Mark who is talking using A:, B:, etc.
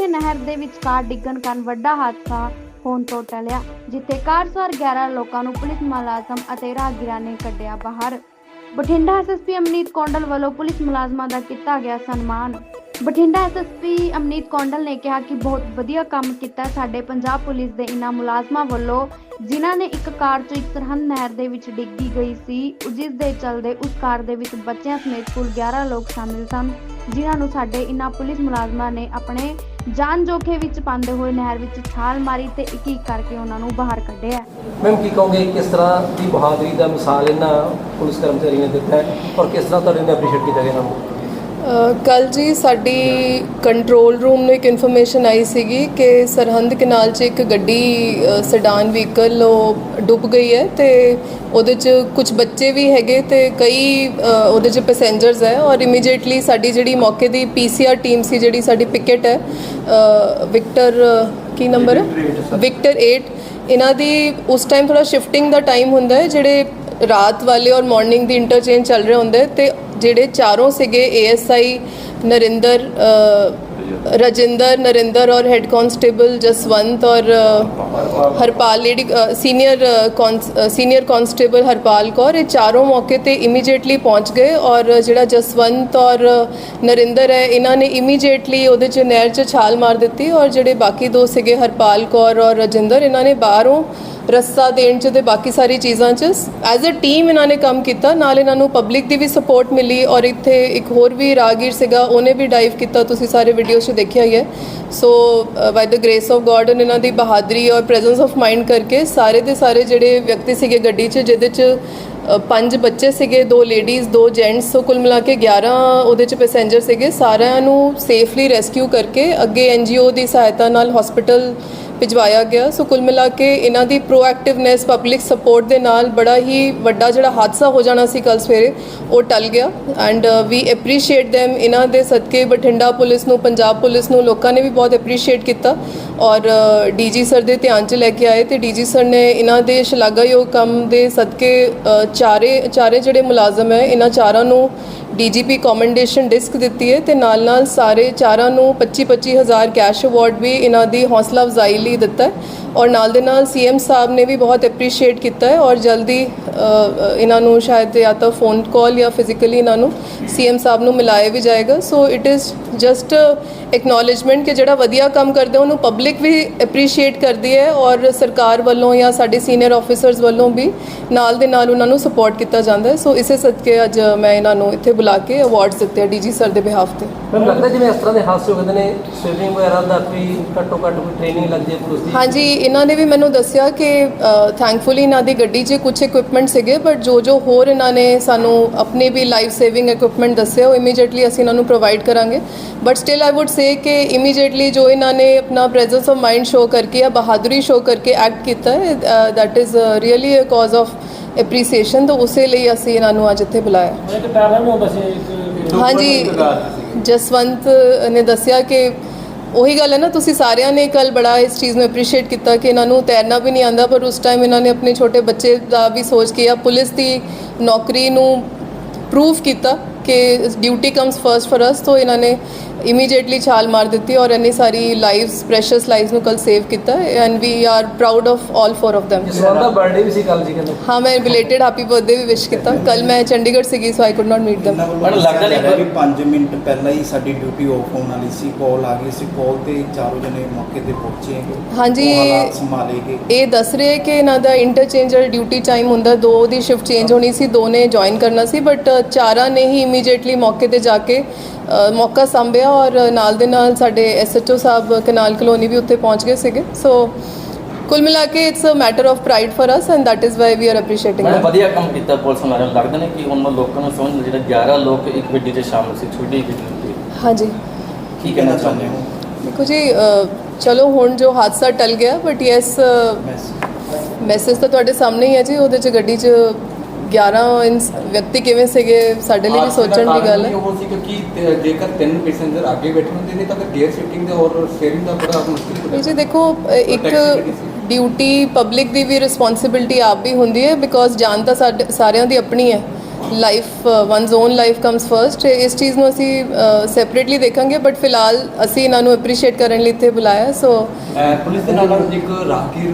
A: ਵਿਖੇ ਨਹਿਰ ਦੇ ਵਿੱਚ ਡਿੱਗਣ ਕਾਰਨ ਵੱਡਾ ਹਾਦਸਾ ਹੋਣ ਤੋਂ ਟਲਿਆ, ਜਿੱਥੇ ਕਾਰ ਸਵਾਰ 11 ਲੋਕਾਂ ਨੂੰ ਪੁਲਿਸ ਮੁਲਾਜ਼ਮ ਅਤੇ ਰਾਹਗੀਰਾਂ ਨੇ ਕੱਢਿਆ ਬਾਹਰ। ਬਠਿੰਡਾ ਐਸਐਸਪੀ ਅਮਨੀਤ ਕੌਂਡਲ ਵੱਲੋਂ ਪੁਲਿਸ ਮੁਲਾਜ਼ਮਾਂ ਦਾ ਕੀਤਾ ਗਿਆ ਸਨਮਾਨ। ਬਠਿੰਡਾ ਐਸਐਸਪੀ ਅਮਨੀਤ ਕੌਂਡਲ ਨੇ ਕਿਹਾ ਕਿ ਬਹੁਤ ਵਧੀਆ ਕੰਮ ਕੀਤਾ ਸਾਡੇ ਪੰਜਾਬ ਪੁਲਿਸ ਦੇ ਇਨ੍ਹਾਂ ਮੁਲਾਜ਼ਮਾਂ ਵੱਲੋਂ, ਜਿਨ੍ਹਾਂ ਨੇ ਇੱਕ ਕਾਰ 'ਚੋਂ ਇੱਕ ਸਰਹੰਦ ਨਹਿਰ ਦੇ ਵਿੱਚ ਡਿੱਗੀ ਗਈ ਸੀ, ਜਿਸ ਦੇ ਚਲਦੇ ਉਸ ਕਾਰ ਦੇ ਵਿੱਚ ਬੱਚਿਆਂ ਸਮੇਤ ਕੁੱਲ 11 ਲੋਕ ਸ਼ਾਮਿਲ ਸਨ। ਜਿਨ੍ਹਾਂ ਨੂੰ ਸਾਡੇ ਇਨ੍ਹਾਂ ਪੁਲਿਸ ਮੁਲਾਜ਼ਮਾਂ ਨੇ ਆਪਣੇ ਜਾਨ ਜੋਖੇ ਵਿੱਚ ਪਾਉਂਦੇ ਹੋਏ ਨਹਿਰ ਵਿੱਚ ਛਾਲ ਮਾਰੀ ਤੇ ਇੱਕ ਇੱਕ ਕਰਕੇ ਉਹਨਾਂ ਨੂੰ ਬਾਹਰ ਕੱਢਿਆ।
B: ਮੈਮ ਕੀ ਕਹੋਗੇ ਕਿਸ ਤਰ੍ਹਾਂ ਦੀ ਬਹਾਦਰੀ ਦਾ ਮਿਸਾਲ ਇਹਨਾਂ ਪੁਲਿਸ ਕਰਮਚਾਰੀਆਂ ਨੇ ਦਿੱਤਾ ਹੈ ਔਰ ਕਿਸ ਤਰ੍ਹਾਂ ਤੁਹਾਡੇ ਨੇ ਅਪਰੀਸ਼ੀਏਟ ਕੀਤਾ ਗਿਆ ਇਹਨਾਂ ਨੂੰ?
C: ਕੱਲ ਜੀ ਸਾਡੀ ਕੰਟਰੋਲ ਰੂਮ ਨੂੰ ਇੱਕ ਇਨਫੋਰਮੇਸ਼ਨ ਆਈ ਸੀਗੀ ਕਿ ਸਰਹੰਦ ਕਨਾਲ 'ਚ ਇੱਕ ਗੱਡੀ ਸੈਡਾਨ ਵਹੀਕਲ ਉਹ ਡੁੱਬ ਗਈ ਹੈ ਤੇ ਉਹਦੇ 'ਚ ਕੁਝ ਬੱਚੇ ਵੀ ਹੈਗੇ ਤੇ ਕਈ ਉਹਦੇ 'ਚ ਪੈਸੇਂਜਰਸ ਹੈ ਔਰ ਇਮੀਡੀਏਟਲੀ ਸਾਡੀ ਜਿਹੜੀ ਮੌਕੇ ਦੀ ਪੀਸੀਆਰ ਟੀਮ ਸੀ ਜਿਹੜੀ ਸਾਡੀ ਪਿਕਟ ਹੈ ਵਿਕਟਰ ਕੀ ਨੰਬਰ ਹੈ? ਵਿਕਟਰ 8 ਇਹਨਾਂ ਦੀ ਉਸ ਟਾਈਮ ਥੋੜਾ ਸ਼ਿਫਟਿੰਗ ਦਾ ਟਾਈਮ ਹੁੰਦਾ ਹੈ ਜਿਹੜੇ ਰਾਤ ਵਾਲੇ ਔਰ ਮਾਰਨਿੰਗ ਦੀ ਇੰਟਰਚੇਂਜ ਚੱਲ ਰਹੇ ਹੁੰਦੇ ਤੇ ਜਿਹੜੇ ਚਾਰੋਂ ਸੀਗੇ ਏਐਸਆਈ ਨਰਿੰਦਰ ਅ, ਰਜਿੰਦਰ ਨਰਿੰਦਰ ਔਰ ਹੈੱਡ ਕਾਂਸਟੇਬਲ ਜਸਵੰਤ ਔਰ ਅ, Harpal lady senior senior constable Harpal Kaur ਇਹ ਚਾਰੋਂ ਮੌਕੇ ਤੇ ਇਮੀਡੀਏਟਲੀ ਪਹੁੰਚ ਗਏ ਔਰ ਜਿਹੜਾ ਜਸਵੰਤ ਔਰ ਨਰਿੰਦਰ ਹੈ ਇਹਨਾਂ ਨੇ ਇਮੀਡੀਏਟਲੀ ਉਹਦੇ ਚ ਨਹਿਰ ਚ ਛਾਲ ਮਾਰ ਦਿੱਤੀ ਔਰ ਜਿਹੜੇ ਬਾਕੀ ਦੋ ਸੀਗੇ ਹਰਪਾਲ ਕੌਰ ਔਰ ਰਜਿੰਦਰ ਇਹਨਾਂ ਨੇ ਬਾਹਰੋਂ ਰੱਸਾ ਦੇਣ ਚ ਤੇ ਬਾਕੀ ਸਾਰੀ ਚੀਜ਼ਾਂ ਚ ਐਜ਼ ਅ ਟੀਮ ਇਹਨਾਂ ਨੇ ਕੰਮ ਕੀਤਾ ਨਾਲ ਇਹਨਾਂ ਨੂੰ ਪਬਲਿਕ ਦੀ ਵੀ ਸਪੋਰਟ ਮਿਲੀ ਔਰ ਇੱਥੇ ਇੱਕ ਹੋਰ ਵੀ ਰਾਗੀਰ ਸੀਗਾ ਉਹਨੇ ਵੀ ਡਾਈਵ ਕੀਤਾ, ਤੁਸੀਂ ਸਾਰੇ ਵੀਡੀਓਜ਼ 'ਚ ਦੇਖਿਆ ਹੀ ਹੈ। So by the grace of God ਇਹਨਾਂ ਦੀ ਬਹਾਦਰੀ ਔਰ ਪ੍ਰੈਜ਼ੈਂਸ ਆਫ ਮਾਈਂਡ ਕਰਕੇ ਸਾਰੇ ਦੇ ਸਾਰੇ ਜਿਹੜੇ ਵਿਅਕਤੀ ਸੀਗੇ ਗੱਡੀ 'ਚ, ਜਿਹਦੇ 'ਚ ਪੰਜ ਬੱਚੇ ਸੀਗੇ, ਦੋ ਲੇਡੀਜ਼ ਦੋ ਜੈਂਟਸ ਸੋ ਕੁੱਲ ਮਿਲਾ ਕੇ 11 ਉਹਦੇ 'ਚ ਪੈਸੇਂਜਰ ਸੀਗੇ। ਸਾਰਿਆਂ ਨੂੰ ਸੇਫਲੀ ਰੈਸਕਿਊ ਕਰਕੇ ਅੱਗੇ ਐਨਜੀਓ ਦੀ ਸਹਾਇਤਾ ਨਾਲ ਹਸਪੀਟਲ ਭਿਜਵਾਇਆ ਗਿਆ। ਸੋ ਕੁੱਲ ਮਿਲਾ ਕੇ ਇਹਨਾਂ ਦੀ ਪ੍ਰੋਐਕਟਿਵਨੈਸ ਪਬਲਿਕ ਸਪੋਰਟ ਦੇ ਨਾਲ ਬੜਾ ਹੀ ਵੱਡਾ ਜਿਹੜਾ ਹਾਦਸਾ ਹੋ ਜਾਣਾ ਸੀ ਕੱਲ ਸਵੇਰੇ, ਉਹ ਟਲ ਗਿਆ। ਐਂਡ ਵੀ ਐਪਰੀਸ਼ੀਏਟ them ਇਹਨਾਂ ਦੇ ਸਦਕੇ ਬਠਿੰਡਾ ਪੁਲਿਸ ਨੂੰ, ਪੰਜਾਬ ਪੁਲਿਸ ਨੂੰ ਲੋਕਾਂ ਨੇ ਵੀ ਬਹੁਤ ਐਪਰੀਸ਼ੀਏਟ ਕੀਤਾ। ਔਰ ਡੀਜੀ ਸਰ ਦੇ ਧਿਆਨ 'ਚ ਲੈ ਕੇ ਆਏ ਤੇ ਡੀਜੀ ਸਰ ਨੇ ਇਹਨਾਂ ਦੇ ਸ਼ਲਾਘਾਯੋਗ ਕੰਮ ਦੇ ਸਦਕੇ ਚਾਰੇ ਚਾਰੇ ਜਿਹੜੇ ਮੁਲਾਜ਼ਮ ਹੈ, ਇਹਨਾਂ ਚਾਰਾਂ ਨੂੰ ਡੀਜੀਪੀ ਕਮੈਂਡੇਸ਼ਨ ਡਿਸਕ ਦਿੱਤੀ ਹੈ ਤੇ ਨਾਲ ਨਾਲ ਸਾਰੇ ਚਾਰਾਂ ਨੂੰ 25 25000 ਕੈਸ਼ ਅਵਾਰਡ ਵੀ ਇਹਨਾਂ ਦੀ ਹੌਸਲਾ ਅਫਜ਼ਾਈ ਲਈ ਦਿੱਤਾ ਹੈ ਔਰ ਨਾਲ ਦੇ ਨਾਲ ਸੀਐਮ ਸਾਹਿਬ ਨੇ ਵੀ ਬਹੁਤ ਐਪਰੀਸ਼ੀਏਟ ਕੀਤਾ ਹੈ ਔਰ ਜਲਦੀ ਇਹਨਾਂ ਨੂੰ ਸ਼ਾਇਦ ਜਾਂ ਤਾਂ ਫੋਨ ਕਾਲ ਜਾਂ ਫਿਜ਼ੀਕਲੀ ਇਹਨਾਂ ਨੂੰ ਸੀਐਮ ਸਾਹਿਬ ਨੂੰ ਮਿਲਾਇਆ ਵੀ ਜਾਏਗਾ। So it is just acknowledgement ਕਿ ਜਿਹੜਾ ਵਧੀਆ ਕੰਮ ਕਰਦੇ ਉਹਨੂੰ ਪਬਲਿਕ ਵੀ ਐਪਰੀਸ਼ੀਏਟ ਕਰਦੀ ਹੈ ਔਰ ਸਰਕਾਰ ਵੱਲੋਂ ਜਾਂ ਸਾਡੇ ਸੀਨੀਅਰ ਆਫੀਸਰਸ ਵੱਲੋਂ ਵੀ ਨਾਲ ਦੇ ਨਾਲ ਉਹਨਾਂ ਨੂੰ ਸਪੋਰਟ ਕੀਤਾ ਜਾਂਦਾ ਹੈ। ਸੋ ਇਸੇ ਸਦਕੇ ਅੱਜ ਮੈਂ ਇਹਨਾਂ ਨੂੰ ਇੱਥੇ ਬੁਲਾ ਕੇ ਅਵਾਰਡਸ ਦਿੱਤੇ ਆ ਡੀਜੀ ਸਰ ਦੇ ਬਿਹਾਫ ਤੇ।
B: ਮੈਨੂੰ ਲੱਗਦਾ ਜਿਵੇਂ ਇਸ ਤਰ੍ਹਾਂ ਦੇ ਹਾਦਸੇ ਹੋ ਜਾਂਦੇ ਨੇ ਸਵਿਮਿੰਗ ਵਗੈਰਾ ਦਾ ਕੋਈ ਘੱਟੋ ਘੱਟ ਕੋਈ ਟ੍ਰੇਨਿੰਗ ਲੱਗਦੀ ਹੈ ਪੁਲਿਸ ਦੀ।
C: ਹਾਂਜੀ ਇਹਨਾਂ ਨੇ ਵੀ ਮੈਨੂੰ ਦੱਸਿਆ ਕਿ ਥੈਂਕਫੁਲੀ ਇਹਨਾਂ ਦੀ ਗੱਡੀ 'ਚ ਕੁਝ ਇਕਵਿਪਮੈਂਟ ਸੀਗੇ ਬਟ ਜੋ ਜੋ ਹੋਰ ਇਹਨਾਂ ਨੇ ਸਾਨੂੰ ਆਪਣੇ ਵੀ ਲਾਈਫ ਸੇਵਿੰਗ ਇਕਵਿਪਮੈਂਟ ਦੱਸਿਆ ਉਹ ਇਮੀਡੀਏਟਲੀ ਅਸੀਂ ਇਹਨਾਂ ਨੂੰ ਪ੍ਰੋਵਾਈਡ ਕਰਾਂਗੇ। But still I would say ਕਿ ਇਮੀਡੀਏਟਲੀ ਜੋ ਇਹਨਾਂ ਨੇ ਆਪਣਾ ਪ੍ਰੈਜ਼ੈਂਸ ਆਫ ਮਾਈਂਡ ਸ਼ੋ ਕਰਕੇ ਜਾਂ ਬਹਾਦਰੀ ਸ਼ੋ ਕਰਕੇ ਐਕਟ ਕੀਤਾ ਹੈ that is really a cause of appreciation ਤਾਂ ਉਸੇ ਲਈ ਅਸੀਂ ਇਹਨਾਂ ਨੂੰ ਅੱਜ ਇੱਥੇ ਬੁਲਾਇਆ।
B: ਇੱਕ ਇੱਕ
C: ਹਾਂਜੀ ਜਸਵੰਤ ਨੇ ਦੱਸਿਆ ਕਿ ਉਹੀ ਗੱਲ ਹੈ ਨਾ ਤੁਸੀਂ ਸਾਰਿਆਂ ਨੇ ਕੱਲ ਬੜਾ ਇਸ ਚੀਜ਼ ਨੂੰ ਐਪਰੀਸ਼ੀਏਟ ਕੀਤਾ ਕਿ ਇਹਨਾਂ ਨੂੰ ਤੈਰਨਾ ਵੀ ਨਹੀਂ ਆਂਦਾ ਪਰ ਉਸ ਟਾਈਮ ਇਹਨਾਂ ਨੇ ਆਪਣੇ ਛੋਟੇ ਬੱਚੇ ਦਾ ਵੀ ਸੋਚ ਕੇ ਜਾਂ ਪੁਲਿਸ ਦੀ ਨੌਕਰੀ ਨੂੰ ਪ੍ਰੂਫ ਕੀਤਾ ਕਿ duty comes first for us ਤੋਂ ਇਹਨਾਂ ਨੇ ਇਮੀਡੀਏਟਲੀ ਛਾਲ ਮਾਰ ਦਿੱਤੀ ਔਰ ਇੰਨੀ ਸਾਰੀ ਲਾਈਵਸ ਪ੍ਰੈਸ਼ੀਅਸ ਲਾਈਵਸ ਨੂੰ ਕੱਲ ਸੇਵ ਕੀਤਾ and we are proud of all four of them.
B: ਜਿਸ ਦਾ ਬਰਥਡੇ ਵੀ ਸੀ ਕੱਲ ਜੀ ਕਹਿੰਦੇ
C: ਹਾਂ ਮੈਂ ਬਿਲੇਟਡ ਹੈਪੀ ਬਰਥਡੇ ਵੀ ਵਿਸ਼ ਕੀਤਾ ਕੱਲ ਮੈਂ ਚੰਡੀਗੜ੍ਹ ਸੀਗੀ so I could not meet them.
D: ਮੈਨੂੰ ਲੱਗਦਾ ਨਹੀਂ
E: ਵੀ 5 ਮਿੰਟ ਪਹਿਲਾਂ ਹੀ ਸਾਡੀ ਡਿਊਟੀ ਆਫ ਹੋਣ ਵਾਲੀ ਸੀ ਕਾਲ ਆ ਗਈ ਸੀ ਕਾਲ ਤੇ ਚਾਰੋਂ ਜਣੇ ਮੌਕੇ ਤੇ ਪਹੁੰਚੇ ਹੈਗੇ।
C: ਹਾਂਜੀ, ਇਹ- ਦੱਸ ਰਹੇ ਕਿ ਇਹਨਾਂ ਦਾ ਇੰਟਰਚੇਂਜਰ ਡਿਊਟੀ ਟਾਈਮ ਹੁੰਦਾ ਦੋ ਦੀ ਸ਼ਿਫਟ ਚੇਂਜ ਹੋਣੀ ਸੀ ਦੋ ਨੇ ਜੁਆਇਨ ਕਰਨਾ ਸੀ ਬਟ ਚਾਰਾਂ ਨੇ ਹੀ ਇਮੀਡੀਏਟਲੀ ਮੌਕੇ ਤੇ ਜਾ ਕੇ ਮੌਕਾ ਸੰਭਿਆ ਔਰ ਨਾਲ ਦੇ ਨਾਲ ਸਾਡੇ ਐਸਐਚਓ ਸਾਹਿਬ ਕਨਾਲ ਕਲੋਨੀ ਵੀ ਉੱਥੇ ਪਹੁੰਚ ਗਏ ਸੀਗੇ। ਸੋ ਕੁੱਲ ਮਿਲਾ ਕੇ it's a matter of pride for us and that is why we are appreciating
D: ਮੈਂ ਵਧੀਆ ਕੰਮ ਕੀਤਾ ਪੁਲਿਸ ਵਾਲਿਆਂ ਲੱਗਦਾ ਨੇ ਕਿ ਉਹਨਾਂ ਲੋਕਾਂ ਨੂੰ ਸਮਝ ਜਿਹੜੇ 11 ਲੋਕ ਇੱਕ ਗੱਡੀ 'ਚ ਸ਼ਾਮਲ ਸੀ ਛੋਟੀ ਗੱਡੀ
C: ਹਾਂਜੀ।
D: ਕੀ ਕਹਿਣਾ ਚਾਹੁੰਦੇ ਹੋ?
C: ਦੇਖੋ ਜੀ ਚਲੋ ਹੁਣ ਜੋ ਹਾਦਸਾ ਟਲ ਗਿਆ ਬਟ ਯੈਸ ਮੈਸੇਜ ਤਾਂ ਤੁਹਾਡੇ ਸਾਹਮਣੇ ਹੀ ਹੈ ਜੀ ਉਹਦੇ ਚ ਗੱਡੀ 'ਚ 11 ਇਨਸ- ਵਿਅਕਤੀ ਕਿਵੇਂ ਸੀਗੇ? ਸਾਡੇ ਲਈ ਵੀ ਸੋਚਣ ਦੀ ਗੱਲ ਹੈ।
F: ਉਹ ਸੀ ਕਿਉਂਕਿ ਜੇਕਰ ਤਿੰਨ ਪੈਸੇਂਜਰ ਅੱਗੇ ਬੈਠੇ ਹੁੰਦੇ ਨੇ ਤਾਂ ਫਿਰ ਗੇਅਰ ਸ਼ਿਫਟਿੰਗ ਦੇ ਔਰ ਸਟੀਅਰਿੰਗ ਦਾ ਬੜਾ ਮੁਸ਼ਕਿਲ
C: ਇਹ ਜੀ ਦੇਖੋ ਇੱਕ ਡਿਊਟੀ ਪਬਲਿਕ ਦੀ ਵੀ ਰਿਸਪੌਂਸਿਬਿਲਟੀ ਆਪ ਵੀ ਹੁੰਦੀ ਹੈ ਬਿਕੋਜ਼ ਜਾਨ ਤਾਂ ਸਾਡੇ ਸਾਰਿਆਂ ਦੀ ਆਪਣੀ ਹੈ। Life one's own life comes first ਇਸ ਚੀਜ਼ ਨੂੰ ਅਸੀਂ ਸੈਪਰੇਟਲੀ ਦੇਖਾਂਗੇ ਬਟ ਫਿਲਹਾਲ ਅਸੀਂ ਇਹਨਾਂ ਨੂੰ ਐਪਰੀਸ਼ੀਏਟ ਕਰਨ ਲਈ ਇੱਥੇ ਬੁਲਾਇਆ ਸੋ
F: ਪੁਲਿਸ ਦੇ ਨਾਲ ਇੱਕ ਰਾਹਗੀਰ